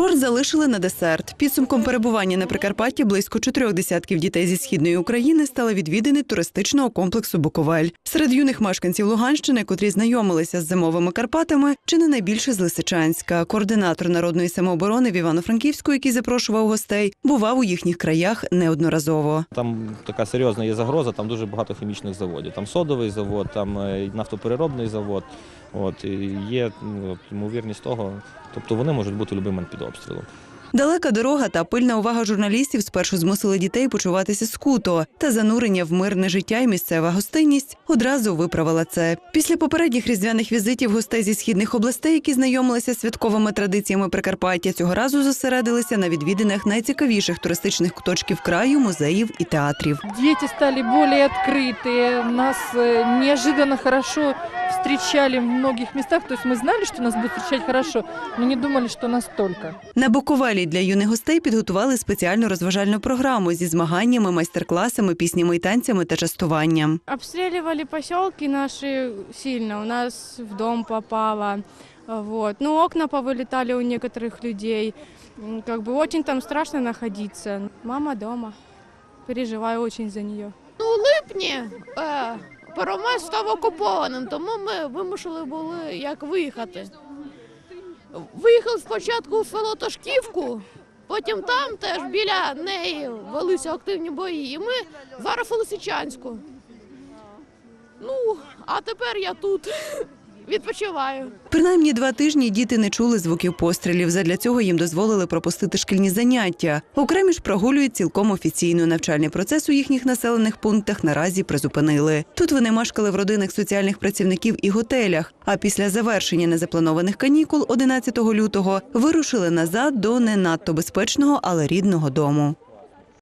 Курорт залишили на десерт. Підсумком перебування на Прикарпатті близько чотирьох десятків дітей зі східної України стали відвідини туристичного комплексу Буковель. Серед юних мешканців Луганщини, котрі знайомилися з зимовими Карпатами, чи не найбільше з Лисичанська. Координатор народної самооборони в Івано-Франківську, який запрошував гостей, бував у їхніх краях неодноразово. Там така серйозна є загроза, там дуже багато хімічних заводів. Там содовий завод, там е, нафтопереробний завод. От, і є ну, ймовірність того, тобто вони можуть бути момент під обстрілом. Далека дорога та пильна увага журналістів спершу змусили дітей почуватися скуто, та занурення в мирне життя і місцева гостинність одразу виправила це. Після попередніх різдвяних візитів гостей зі східних областей, які знайомилися з святковими традиціями Прикарпаття, цього разу зосередилися на відвідинах найцікавіших туристичних куточків краю, музеїв і театрів. Дети стали более открытые, нас э, неожиданно хорошо встречали в многих местах. То есть мы знали, что нас будут встречать хорошо, но не думали, что настолько. На Буковелі для юних гостей підготували спеціальну розважальну програму зі змаганнями, майстер-класами, піснями і танцями та частуванням. Обстреливали поселки наши сильно. У нас в дом попало. Вот. Ну, окна повылетали у некоторых людей. М, Как бы очень там страшно находиться. Мама дома. Переживаю очень за нее. липні е, Первомайськ став окупованим, тому ми вимушені були як виїхати. Виїхали спочатку в село Тошківку, потім там теж біля неї велися активні бої. І ми зараз у Лисичанську. Ну, а тепер я тут відпочиваю. Принаймні два тижні діти не чули звуків пострілів. Задля цього їм дозволили пропустити шкільні заняття. Окремі ж прогулюють цілком офіційно. Навчальний процес у їхніх населених пунктах наразі призупинили. Тут вони мешкали в родинах соціальних працівників і готелях. А після завершення незапланованих канікул 11 лютого вирушили назад до не надто безпечного, але рідного дому.